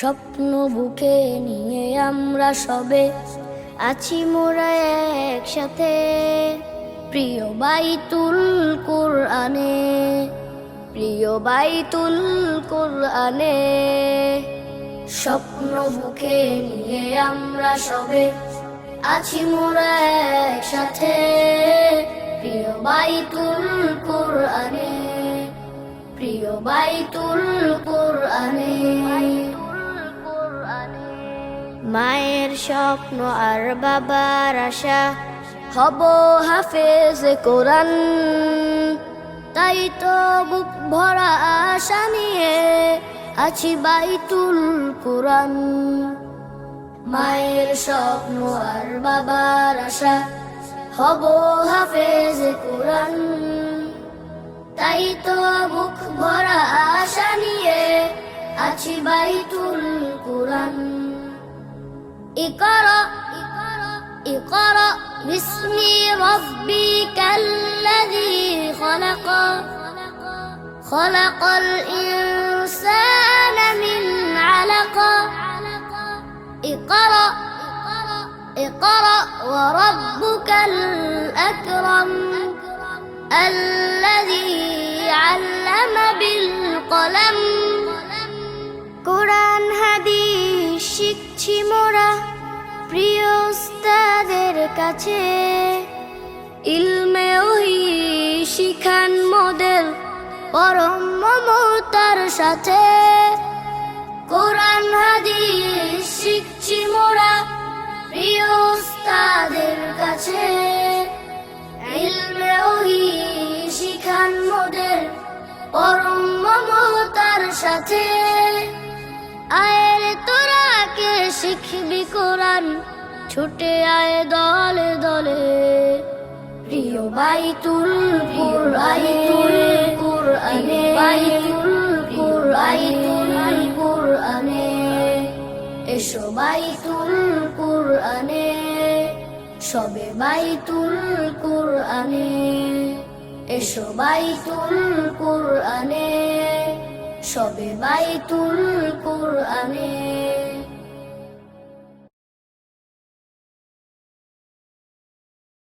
স্বপ্ন বুকে নিয়ে আমরা সবে আছি মোরা একসাথে। প্রিয় বাইতুল কোরআনে, প্রিয় বাইতুল কোরআনে। স্বপ্ন বুকে নিয়ে আমরা সবে আছি মোরা একসাথে। প্রিয় বাইতুল কোরআনে, প্রিয় বাইতুল কোরআনে। মায়ের স্বপ্ন আর বাবার আশা। হব হাফেজ কোরআন। তাই তো বুক ভরা আশা নিয়ে আছি বাইতুল কোরআন। মায়ের স্বপ্ন আর বাবার আশা। হব হাফেজ কোরআন। তাই তো বুক ভরা আশা নিয়ে আছি বাইতুল কোরআন। اقرأ اقرأ باسم ربك الذي خلق خلق الإنسان من علق اقرأ اقرأ وربك الأكرم الذي علم بالقلم قرآن الشكر. শিখছি মোরা প্রিয় উস্তাদের কাছে। ইলমে ওহি শিখান মোদের পরম মমতার সাথে। কোরআন, হাদিস শিখছি মোরা প্রিয় উস্তাদের কাছে। ইলমে ওহি শিখান মোদের পরম মমতার সাথে। তোরাকে শিখবি কোরআন, ছুটে আয় দলে দলে। প্রিয় বাইতুল কুরআইতুল কুরআনে বাইতুল কুরআইতুল কুরআনে। এসো বাইতুল কুরআনে, সবে বাইতুল কুরআনে। এসো বাইতুল কুরআনে, সবে বাইতুল কোরআনে।